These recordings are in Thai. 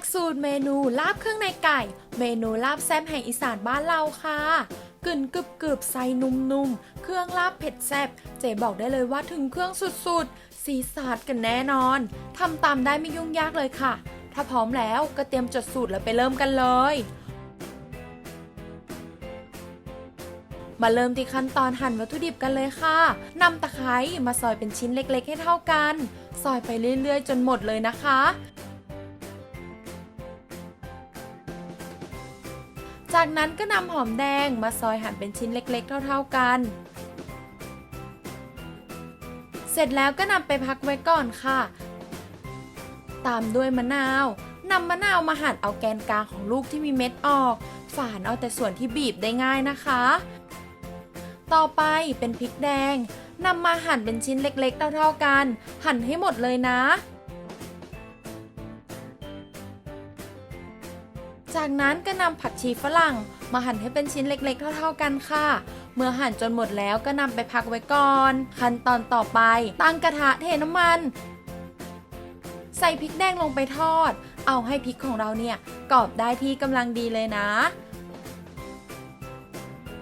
กสูตรเมนูลาบเครื่องในไก่ เมนูลาบแซ่บแห่งอีสานบ้านเราค่ะกึ่นกึบกึบๆใส่นุ่มๆ เครื่องลาบเผ็ดแซ่บเจ๊บอกได้เลยว่าถึงเครื่องสุดๆ สีสาดกันแน่นอนทำตามได้ไม่ยุ่งยากเลยค่ะ ถ้าพร้อมแล้วก็เตรียมจดสูตรแล้วไปเริ่มกันเลย มาเริ่มที่ขั้นตอนหั่นวัตถุดิบกันเลยค่ะนำตะไคร้มาซอยเป็นชิ้นเล็กๆ ให้เท่ากัน ซอยไปเรื่อยๆ จนหมดเลยนะคะ จากนั้นก็นำหอมแดงมาซอยหั่นเป็นชิ้นเล็ก ๆ เท่า ๆกัน เสร็จแล้วก็นำไปพักไว้ก่อนค่ะ ตามด้วยมะนาวนำมะนาวมาหั่นเอาแกนกลางของลูกที่มีเม็ดออก ฝานเอาแต่ส่วนที่บีบได้ง่ายนะคะ ต่อไปเป็นพริกแดงนำมาหั่นเป็นชิ้นเล็กๆ เท่าๆกัน หั่นให้หมดเลยนะ จากนั้นก็นำผักชีฝรั่ง มาหั่นให้เป็นชิ้นเล็กๆ เท่า ๆกันค่ะ เมื่อหั่นจนหมดแล้วก็นำไปพักไว้ก่อน ขั้นตอนต่อไปตั้งกระทะเทน้ำมัน ใส่พริกแดงลงไปทอด เอาให้พริกของเราเนี่ยกรอบได้ที่กำลังดีเลยนะ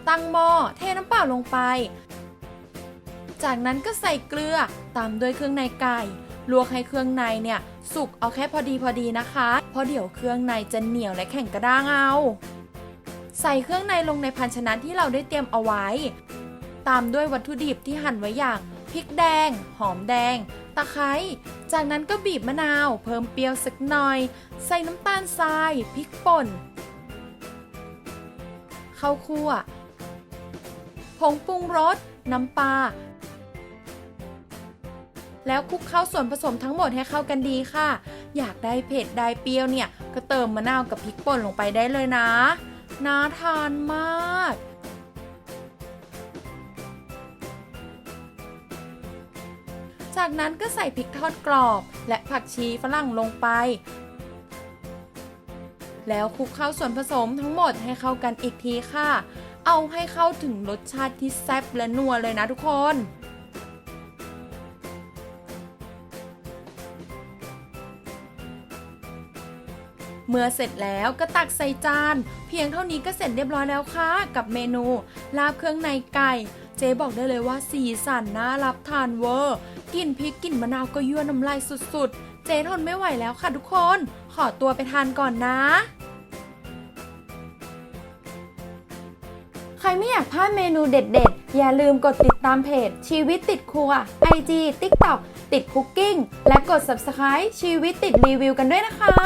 ตั้งหม้อเทน้ำเปล่าลงไป จากนั้นก็ใส่เกลือตามด้วยเครื่องในไก่ ลวกให้เครื่องในเนี่ยสุกเอาแค่พอดีพอดีนะคะ เพราะเดี๋ยวเครื่องในจะเหนียวและแข็งกระด้างเอา ใส่เครื่องในลงในภาชนะที่เราได้เตรียมเอาไว้ ตามด้วยวัตถุดิบที่หั่นไว้อย่างพริกแดง หอมแดง ตะไคร้จากนั้นก็บีบมะนาว เพิ่มเปรี้ยวสักหน่อย ใส่น้ำตาลทรายพริกป่นข้าวคั่วผงปรุงรสน้ำปลา แล้วคลุกเข้าส่วนผสมทั้งหมดให้เข้ากันดีค่ะ อยากได้เผ็ดได้เปรี้ยวเนี่ย ก็เติมมะนาวกับพริกป่นลงไปได้เลยนะ น่าทานมากจากนั้นก็ใส่พริกทอดกรอบ และผักชีฝรั่งลงไป แล้วคลุกเข้าส่วนผสมทั้งหมดให้เข้ากันอีกทีค่ะ เอาให้เข้าถึงรสชาติที่แซ่บและนัวเลยนะทุกคน เมื่อเสร็จแล้วก็ตักใส่จาน เพียงเท่านี้ก็เสร็จเรียบร้อยแล้วค่ะ กับเมนู ลาบเครื่องในไก่ เจ๊บอกได้เลยว่าสีสันน่ารับทานเวอร์กลิ่นพริกกลิ่นมะนาวก็ยั่วน้ำลายสุดๆ เจ๊ทนไม่ไหวแล้วค่ะทุกคน ขอตัวไปทานก่อนนะใครไม่อยากพลาดเมนูเด็ดๆ อย่าลืมกดติดตามเพจ ชีวิตติดครัว IG TikTok ติดคุกกิ้ง และกด Subscribe ชีวิตติดรีวิวกันด้วยนะคะ